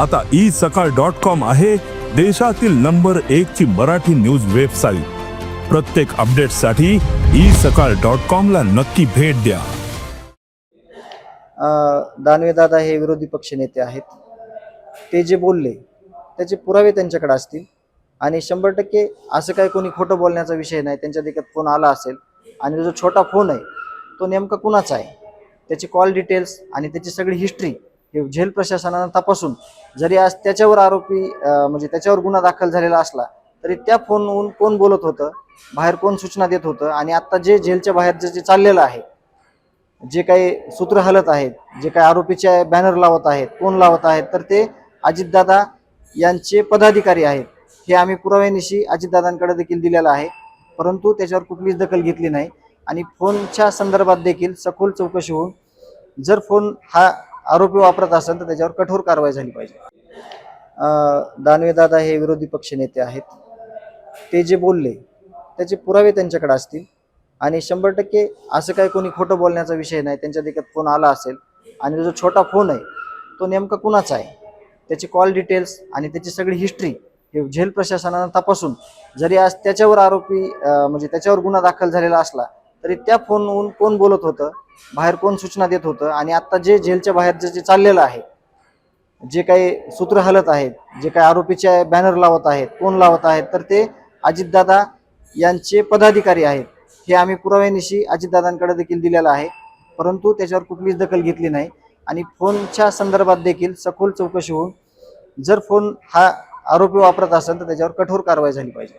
आता ई सकाळ dot com आहे देशातील नंबर एक ची मराठी न्यूज वेबसाईट. प्रत्येक अपडेटसाठी ई सकाळ डॉट कॉम ला नक्की भेट द्या. दानवे दादा हे विरोधी पक्ष नेते आहेत. ते जे बोलले त्याचे पुरावे त्यांच्याकडे असतील. आणि शंभर टक्के असं काही कोणी खोटं बोलण्याचा विषय नाही त्यांच्या देखत फोन आला असेल. आणि जो छोटा फोन आहे तो नेमका कुणाचा आहे? त्याची कॉल डिटेल्स आणि त्याची सगळी हिस्ट्री हे झेल प्रशासनानं तपासून जरी आज त्याच्यावर आरोपी म्हणजे त्याच्यावर गुन्हा दाखल झालेला असला तरी त्या फोनहून कोण बोलत होतं बाहेर कोण सूचना देत होतं आणि आत्ता जे जेलच्या बाहेर जे जे चाललेलं आहे जे काही सूत्र हलत आहेत जे काही आरोपीचे बॅनर लावत आहेत कोण लावत आहेत तर ते अजितदादा यांचे पदाधिकारी आहेत. हे आम्ही पुराव्यानिशी अजितदादांकडे देखील दिलेलं आहे परंतु त्याच्यावर कुठलीच दखल घेतली नाही. आणि फोनच्या संदर्भात देखील सखोल चौकशी होऊन जर फोन हा आरोपी वापरत असेल तर त्याच्यावर कठोर कारवाई झाली पाहिजे. दानवेदादा हे विरोधी पक्ष नेते आहेत. ते जे बोलले त्याचे पुरावे त्यांच्याकडे असतील. आणि शंभर टक्के असं काही कोणी खोटं बोलण्याचा विषय नाही. त्यांच्या देखत फोन आला असेल आणि जो छोटा फोन आहे तो नेमका कुणाचा आहे? त्याची कॉल डिटेल्स आणि त्याची सगळी हिस्ट्री हे झेल प्रशासनानं तपासून जरी आज त्याच्यावर आरोपी म्हणजे त्याच्यावर गुन्हा दाखल झालेला असला तरी त्या फोनवरून कोण बोलत होतं? बाहेर कोण सूचना देत होतं? आणि आत्ता जे जेलच्या बाहेर जे जे चाललेलं आहे जे काही सूत्र हलत आहेत जे काही आरोपीचे बॅनर लावत आहेत कोण लावत आहेत तर ते अजितदादा यांचे पदाधिकारी आहेत. हे आम्ही पुराव्यानिशी अजितदादांकडे देखील दिलेलं आहे. परंतु त्याच्यावर कुठलीच दखल घेतली नाही. आणि फोनच्या संदर्भात देखील सखोल चौकशी होऊन जर फोन हा आरोपी वापरत असेल तर त्याच्यावर कठोर कारवाई झाली पाहिजे.